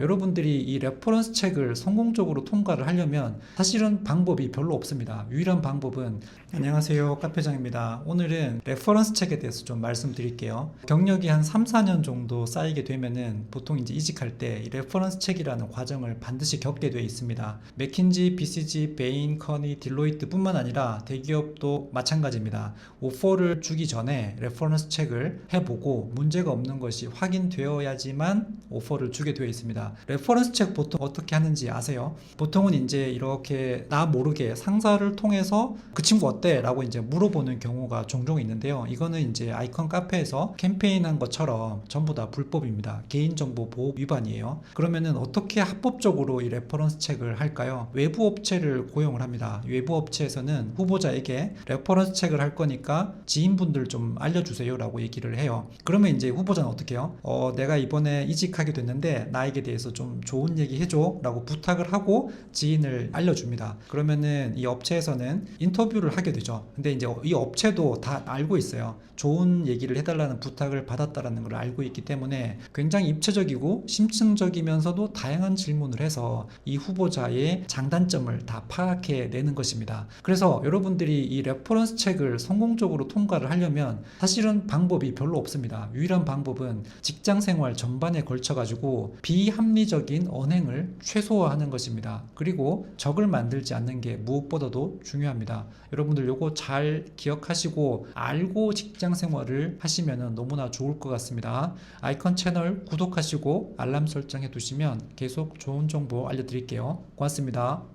여러분들이 이 레퍼런스 책을 성공적으로 통과를 하려면 사실은 방법이 별로 없습니다. 유일한 방법은 안녕하세요. 카페장입니다. 오늘은 레퍼런스 책에 대해서 좀 말씀드릴게요. 경력이 한 3, 4년 정도 쌓이게 되면은 보통 이제 이직할 때 이 레퍼런스 책이라는 과정을 반드시 겪게 돼 있습니다. 맥킨지, BCG, 베인, 커니, 딜로이트뿐만 아니라 대기업도 마찬가지입니다. 오퍼를 주기 전에 레퍼런스 책을 해보고 문제가 없는 것이 확인되어야지만 오퍼를 주게 되어 있습니다. 레퍼런스 책 보통 어떻게 하는지 아세요? 보통은 이제 이렇게 나 모르게 상사를 통해서 그 친구 어때? 라고 이제 물어보는 경우가 종종 있는데요. 이거는 이제 아이콘 카페에서 캠페인한 것처럼 전부 다 불법입니다. 개인정보 보호 위반이에요. 그러면은 어떻게 합법적으로 이 레퍼런스 책을 할까요? 외부 업체를 고용을 합니다. 외부 업체에서는 후보자에게 레퍼런스 책을 할 거니까 지인분들 좀 알려주세요 라고 얘기를 해요. 그러면 이제 후보자는 어떻게 해요? 어, 내가 이번에 이직하게 됐는데 나에게 대해서 좀 좋은 얘기 해줘 라고 부탁을 하고 지인을 알려줍니다. 그러면은 이 업체에서는 인터뷰를 하게 되죠. 근데 이제 이 업체도 다 알고 있어요. 좋은 얘기를 해달라는 부탁을 받았다라는 걸 알고 있기 때문에 굉장히 입체적이고 심층적이면서도 다양한 질문을 해서 이 후보자의 장단점을 다 파악해 내는 것입니다. 그래서 여러분들이 이 레퍼런스 책을 성공적으로 통과를 하려면 사실은 방법이 별로 없습니다. 유일한 방법은 직장 생활 전반에 걸쳐 가지고 비합 리적인 언행을 최소화하는 것입니다. 그리고 적을 만들지 않는 게 무엇보다도 중요합니다. 여러분들 요거 잘 기억하시고 알고 직장 생활을 하시면 너무나 좋을 것 같습니다. 아이콘 채널 구독하시고 알람 설정해 두시면 계속 좋은 정보 알려드릴게요. 고맙습니다.